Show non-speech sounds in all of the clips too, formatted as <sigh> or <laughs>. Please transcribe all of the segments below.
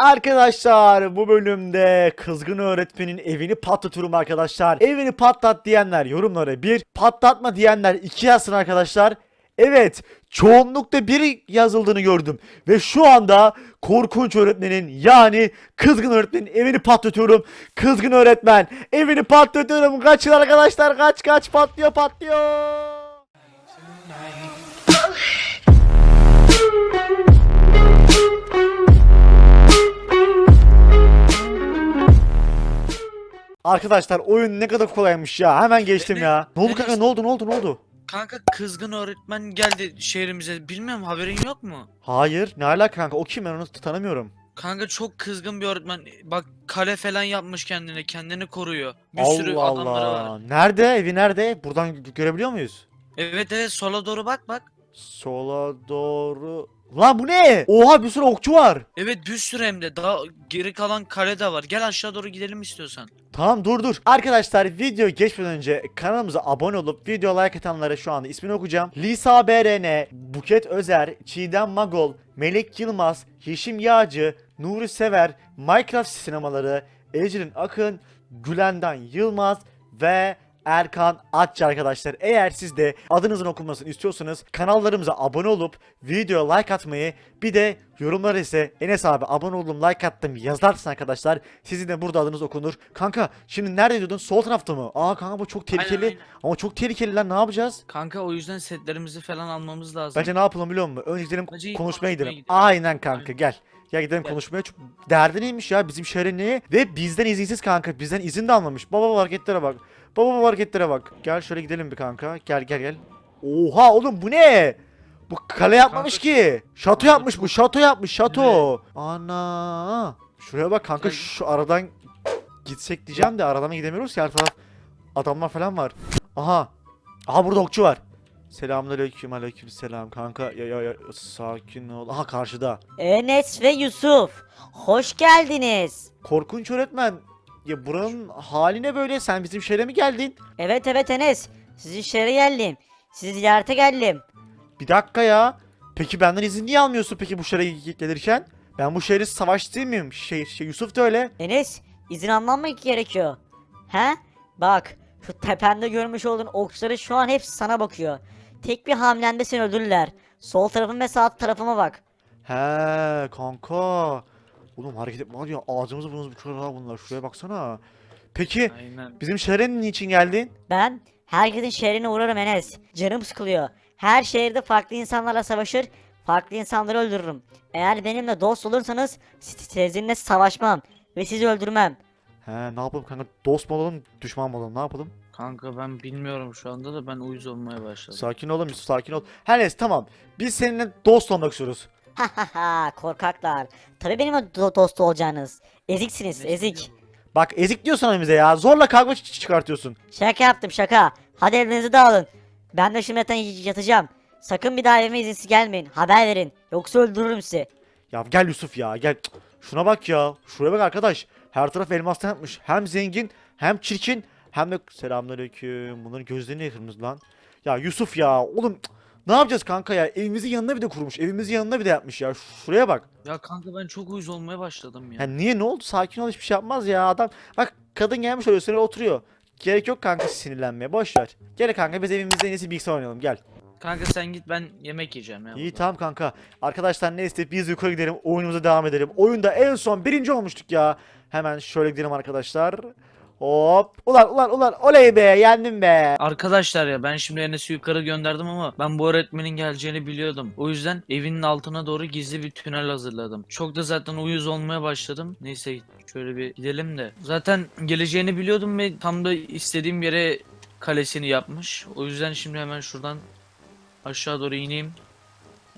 Arkadaşlar bu bölümde kızgın öğretmenin evini patlatıyorum arkadaşlar. Evini patlat diyenler yorumlara bir, patlatma diyenler iki yazsın arkadaşlar. Evet çoğunlukta bir yazıldığını gördüm. Ve şu anda korkunç öğretmenin yani kızgın öğretmenin evini patlatıyorum. Kızgın öğretmen evini patlatıyorum. Kaçın arkadaşlar kaç kaç patlıyor patlıyor. Arkadaşlar oyun ne kadar kolaymış ya. Hemen geçtim Enes, ya. Ne oldu Enes. kanka ne oldu ne oldu ne oldu? Kanka kızgın öğretmen geldi şehrimize. Bilmiyorum haberin yok mu? Hayır ne alaka kanka o kim ben onu tanımıyorum. Kanka çok kızgın bir öğretmen. Bak kale falan yapmış kendine. Kendini koruyor. Bir Allah sürü adamları Allah. var. Nerede evi nerede? Buradan gö- görebiliyor muyuz? Evet evet sola doğru bak bak. Sola doğru. Lan bu ne? Oha bir sürü okçu var. Evet bir sürü hem de. Daha geri kalan kale de var. Gel aşağı doğru gidelim istiyorsan. Tamam dur dur. Arkadaşlar video geçmeden önce kanalımıza abone olup video like atanlara şu anda ismini okuyacağım. Lisa BRN, Buket Özer, Çiğdem Magol, Melek Yılmaz, Yeşim Yağcı, Nuri Sever, Minecraft sinemaları, Ecrin Akın, Gülenden Yılmaz ve Erkan Atçı arkadaşlar. Eğer siz de adınızın okunmasını istiyorsanız kanallarımıza abone olup videoya like atmayı bir de yorumlara ise Enes abi abone oldum like attım yazarsın arkadaşlar. Sizin de burada adınız okunur. Kanka şimdi nerede diyordun? Sol tarafta mı? Aa kanka bu çok tehlikeli. Aynen, aynen. Ama çok tehlikeli lan ne yapacağız? Kanka o yüzden setlerimizi falan almamız lazım. Bence ne yapalım biliyor musun? Önce gidelim Bence konuşmaya gidelim. gidelim. Aynen kanka Aynen. gel. Gel gidelim Gel. konuşmaya. Çok... Derdi neymiş ya bizim şehrin neyi? Ve bizden izinsiz kanka. Bizden izin de almamış. Baba baba hareketlere bak. Baba baba hareketlere bak. Gel şöyle gidelim bir kanka. Gel gel gel. Oha oğlum bu ne? Bu kale yapmamış Kanka, ki. Şato yapmış bu. Şato yapmış. Şato. Ana. Şuraya bak kanka şu aradan gitsek diyeceğim de aradan gidemiyoruz ki her taraf adamlar falan var. Aha. Aha burada okçu var. Selamünaleyküm aleykümselam kanka ya, ya, ya sakin ol. Aha karşıda. Enes ve Yusuf, hoş geldiniz. Korkunç öğretmen. Ya buranın haline böyle sen bizim şehre mi geldin? Evet evet Enes, sizi şehre geldim. Sizi ziyarete geldim. Bir dakika ya. Peki benden izin niye almıyorsun peki bu şehre gelirken? Ben bu şehrin savaşçı değil miyim? Şey, şey Yusuf da öyle. Enes, izin almamak gerekiyor. He? Bak, şu tepende görmüş olduğun okçuları şu an hepsi sana bakıyor. Tek bir hamlende seni öldürürler. Sol tarafım ve sağ tarafıma bak. He kanka. Oğlum hareket etme var ya ağzımızı burnumuzu bıçaklar bunlar. Şuraya baksana. Peki Aynen. bizim şehre niçin geldin? Ben herkesin şehrine uğrarım Enes. Canım sıkılıyor. Her şehirde farklı insanlarla savaşır, farklı insanları öldürürüm. Eğer benimle dost olursanız sizinle savaşmam ve sizi öldürmem. He ne yapalım kanka dost mu olalım düşman mı olalım ne yapalım? Kanka ben bilmiyorum şu anda da ben uyuz olmaya başladım. Sakin olalım Yusuf sakin ol. Her neyse tamam. Biz seninle dost olmak istiyoruz. Ha ha ha korkaklar. Tabii benim do- dost olacağınız. Eziksiniz ezik. Bak ezik diyorsan bize ya. Zorla kavga çı- çıkartıyorsun. Şaka yaptım şaka. Hadi evinizi dağılın. Ben de şimdi zaten y- yatacağım. Sakın bir daha evime izinsiz gelmeyin. Haber verin. Yoksa öldürürüm sizi. Ya gel Yusuf ya gel. Cık, Şuna bak ya. Şuraya bak arkadaş. Her taraf elmastan yapmış. Hem zengin hem çirkin hem de selamünaleyküm. Bunların gözleri niye kırmızı lan? Ya Yusuf ya oğlum cık, ne yapacağız kanka ya? Evimizin yanına bir de kurmuş. Evimizin yanına bir de yapmış ya. Şuraya bak. Ya kanka ben çok uyuz olmaya başladım ya. Ya niye ne oldu? Sakin ol hiçbir şey yapmaz ya adam. Bak kadın gelmiş oluyor üstüne oturuyor. Gerek yok kanka sinirlenmeye. Boş ver. Gel kanka biz evimizde en iyisi bilgisayar oynayalım gel. Kanka sen git ben yemek yiyeceğim ya. İyi burada. tamam kanka. Arkadaşlar neyse biz yukarı gidelim. Oyunumuza devam edelim. Oyunda en son birinci olmuştuk ya. Hemen şöyle gidelim arkadaşlar. Hop. Ulan ulan ulan. Oley be yendim be. Arkadaşlar ya ben şimdi Enes'i yukarı gönderdim ama ben bu öğretmenin geleceğini biliyordum. O yüzden evinin altına doğru gizli bir tünel hazırladım. Çok da zaten uyuz olmaya başladım. Neyse şöyle bir gidelim de. Zaten geleceğini biliyordum ve tam da istediğim yere kalesini yapmış. O yüzden şimdi hemen şuradan aşağı doğru ineyim.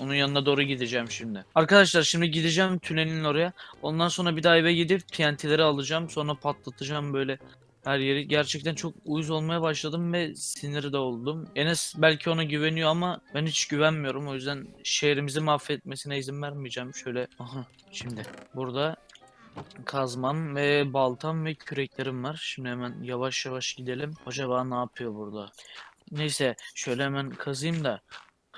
Onun yanına doğru gideceğim şimdi. Arkadaşlar şimdi gideceğim tünelin oraya. Ondan sonra bir daha eve gidip TNT'leri alacağım. Sonra patlatacağım böyle her yeri. Gerçekten çok uyuz olmaya başladım ve sinir de oldum. Enes belki ona güveniyor ama ben hiç güvenmiyorum. O yüzden şehrimizi mahvetmesine izin vermeyeceğim. Şöyle aha şimdi burada kazmam ve baltam ve küreklerim var. Şimdi hemen yavaş yavaş gidelim. Acaba ne yapıyor burada? Neyse şöyle hemen kazayım da.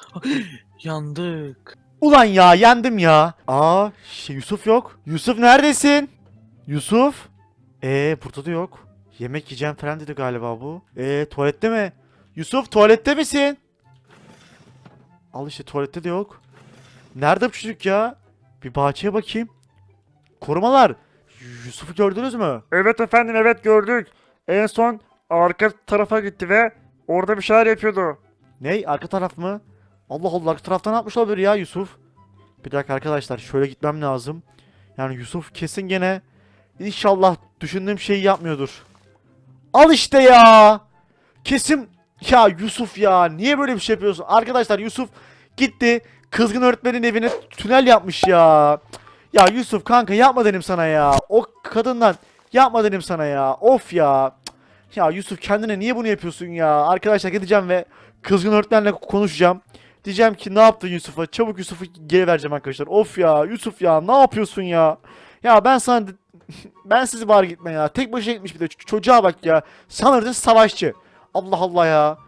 <gasps> Yandık. Ulan ya yendim ya. Aa şey, Yusuf yok. Yusuf neredesin? Yusuf? Ee burada da yok. Yemek yiyeceğim falan dedi galiba bu. Ee tuvalette mi? Yusuf tuvalette misin? Al işte tuvalette de yok. Nerede bu çocuk ya? Bir bahçeye bakayım. Korumalar. Yusuf'u gördünüz mü? Evet efendim evet gördük. En son arka tarafa gitti ve orada bir şeyler yapıyordu. Ney? Arka taraf mı? Allah Allah arka taraftan ne yapmış olabilir ya Yusuf? Bir dakika arkadaşlar şöyle gitmem lazım. Yani Yusuf kesin gene inşallah düşündüğüm şeyi yapmıyordur. Al işte ya. Kesin ya Yusuf ya niye böyle bir şey yapıyorsun? Arkadaşlar Yusuf gitti kızgın öğretmenin evine tünel yapmış ya. Ya Yusuf kanka yapma dedim sana ya. O kadından yapma dedim sana ya. Of ya. Ya Yusuf kendine niye bunu yapıyorsun ya? Arkadaşlar gideceğim ve kızgın öğretmenle konuşacağım. Diyeceğim ki ne yaptın Yusuf'a? Çabuk Yusuf'u geri vereceğim arkadaşlar. Of ya Yusuf ya ne yapıyorsun ya? Ya ben sana <laughs> ben sizi var gitme ya. Tek başına gitmiş bir de çocuğa bak ya. Sanırdın savaşçı. Allah Allah ya.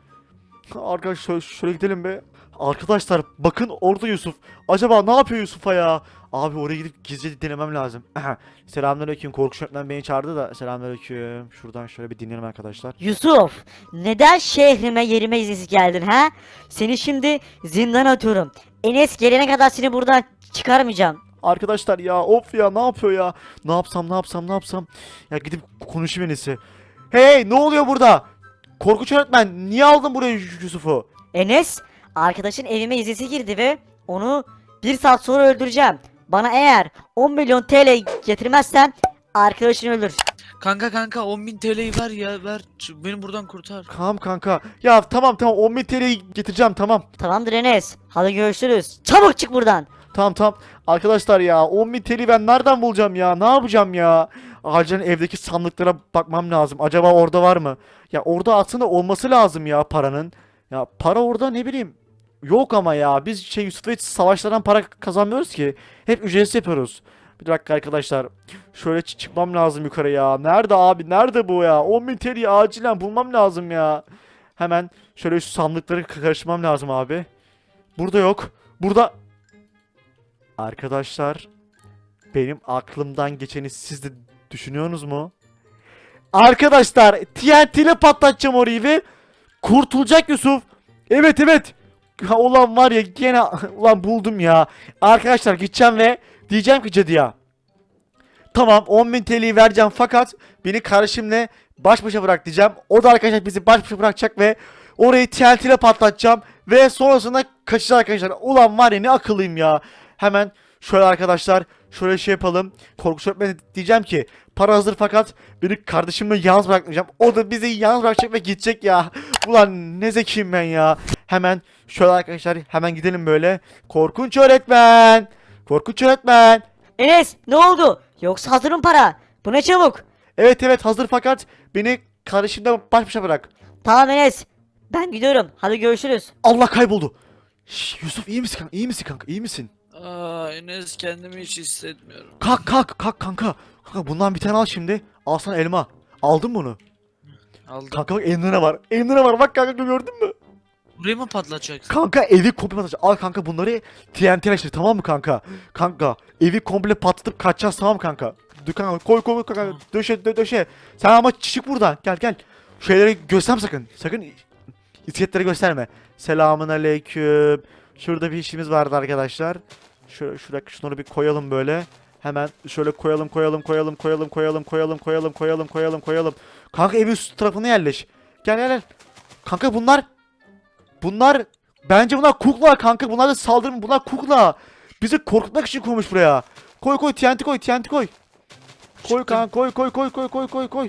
Arkadaşlar şöyle gidelim be. Arkadaşlar bakın orada Yusuf. Acaba ne yapıyor Yusuf'a ya? Abi oraya gidip gizlice denemem lazım. <clears throat> Selamünaleyküm. Korkuş öğretmen beni çağırdı da. Selamünaleyküm. Şuradan şöyle bir dinleyelim arkadaşlar. Yusuf, neden şehrime yerime izinsiz geldin ha? Seni şimdi zindana atıyorum. Enes gelene kadar seni buradan çıkarmayacağım. Arkadaşlar ya of ya ne yapıyor ya? Ne yapsam ne yapsam ne yapsam? Ya gidip konuşayım en iyisi. Hey ne oluyor burada? Korkunç öğretmen niye aldın buraya Yus- Yusuf'u? Enes, arkadaşın evime izinsiz girdi ve onu bir saat sonra öldüreceğim. Bana eğer 10 milyon TL getirmezsen arkadaşını öldür. Kanka kanka 10.000 TL'yi ver ya ver. Ç- Beni buradan kurtar. Tamam kanka. Ya tamam tamam 10 bin TL'yi getireceğim tamam. Tamamdır Enes. Hadi görüşürüz. Çabuk çık buradan. Tamam tamam. Arkadaşlar ya 10 bin TL'yi ben nereden bulacağım ya? Ne yapacağım ya? Acilen evdeki sandıklara bakmam lazım. Acaba orada var mı? Ya orada aslında olması lazım ya paranın. Ya para orada ne bileyim. Yok ama ya biz şey Yusuf'la hiç savaşlardan para kazanmıyoruz ki. Hep ücretsiz yapıyoruz. Bir dakika arkadaşlar. Şöyle çı- çıkmam lazım yukarı ya. Nerede abi? Nerede bu ya? 10 bin TL'yi acilen bulmam lazım ya. Hemen şöyle şu sandıkları karıştırmam lazım abi. Burada yok. Burada Arkadaşlar benim aklımdan geçeni siz de düşünüyorsunuz mu? Arkadaşlar TNT ile patlatacağım orayı ve kurtulacak Yusuf. Evet evet. Ha, ulan var ya gene <laughs> ulan buldum ya. Arkadaşlar gideceğim ve diyeceğim ki cadıya. Tamam 10.000 TL'yi vereceğim fakat beni kardeşimle baş başa bırak diyeceğim. O da arkadaşlar bizi baş başa bırakacak ve orayı TNT ile patlatacağım. Ve sonrasında kaçacağız arkadaşlar. Ulan var ya ne akıllıyım ya. Hemen şöyle arkadaşlar şöyle şey yapalım. Korkunç öğretmene diyeceğim ki para hazır fakat beni kardeşimle yalnız bırakmayacağım. O da bizi yalnız bırakacak ve gidecek ya. Ulan ne zekiyim ben ya. Hemen şöyle arkadaşlar hemen gidelim böyle. Korkunç öğretmen. Korkunç öğretmen. Enes ne oldu? Yoksa hazırım para. Bu ne çabuk? Evet evet hazır fakat beni kardeşimle baş başa bırak. Tamam Enes. Ben gidiyorum. Hadi görüşürüz. Allah kayboldu. Şş, Yusuf iyi misin kanka? İyi misin kanka? İyi misin? Aa Enes kendimi hiç hissetmiyorum. Kalk kalk kalk kanka. Kanka bundan bir tane al şimdi. Al sana elma. Aldın mı bunu? Aldım. Kanka bak elinde var? Elinde var? Bak kanka gördün mü? Burayı mı patlatacaksın? Kanka evi komple patlatacağız. Al kanka bunları TNT'leştir tamam mı kanka? Kanka evi komple patlatıp kaçacağız tamam mı kanka? Dur kanka koy koy koy kanka Tamam. döşe dö- döşe. Sen ama çık buradan gel gel. Şeyleri gösterme sakın. Sakın isketleri gösterme. Selamun aleyküm. Şurada bir işimiz vardı arkadaşlar. Şöyle şuraya şunları bir koyalım böyle. Hemen şöyle koyalım koyalım koyalım koyalım koyalım koyalım koyalım koyalım koyalım koyalım. Kanka evin üst tarafına yerleş. Gel gel gel. Kanka bunlar Bunlar bence bunlar kukla kanka. Bunlar da saldırı bunlar kukla. Bizi korkutmak için koymuş buraya. Koy koy TNT koy TNT koy. Koy kanka koy koy koy koy koy koy koy.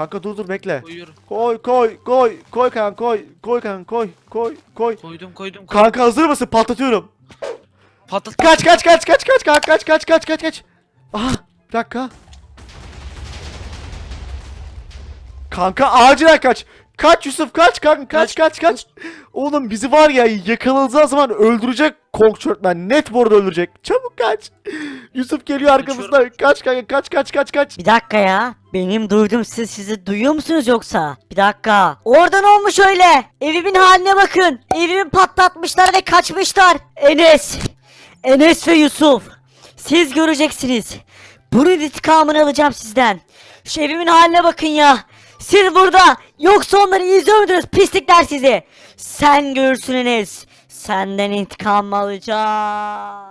Kanka dur dur bekle. Koyuyorum. Koy koy koy koy kanka koy koy kanka koy koy koy. Koydum koydum. koydum. Kanka hazır mısın? Patlatıyorum. Patlat. Kaç kaç kaç kaç kaç kaç kaç kaç kaç kaç kaç. Aha bir dakika. Kanka acilen kaç. Kaç Yusuf kaç kanka kaç kaç kaç. Oğlum bizi var ya yakaladığı zaman öldürecek Korkç öğretmen. Net bu arada öldürecek. Çabuk kaç. Yusuf geliyor arkamızda. Kaç kanka kaç kaç kaç kaç. Bir dakika ya. Benim duydum siz sizi duyuyor musunuz yoksa? Bir dakika. Orada ne olmuş öyle? Evimin haline bakın. Evimi patlatmışlar ve kaçmışlar. Enes. Enes ve Yusuf. Siz göreceksiniz. Bunun intikamını alacağım sizden. Şu evimin haline bakın ya. Siz burada yoksa onları izliyor muydunuz pislikler sizi? Sen görürsün Enes. Senden intikam alacağım.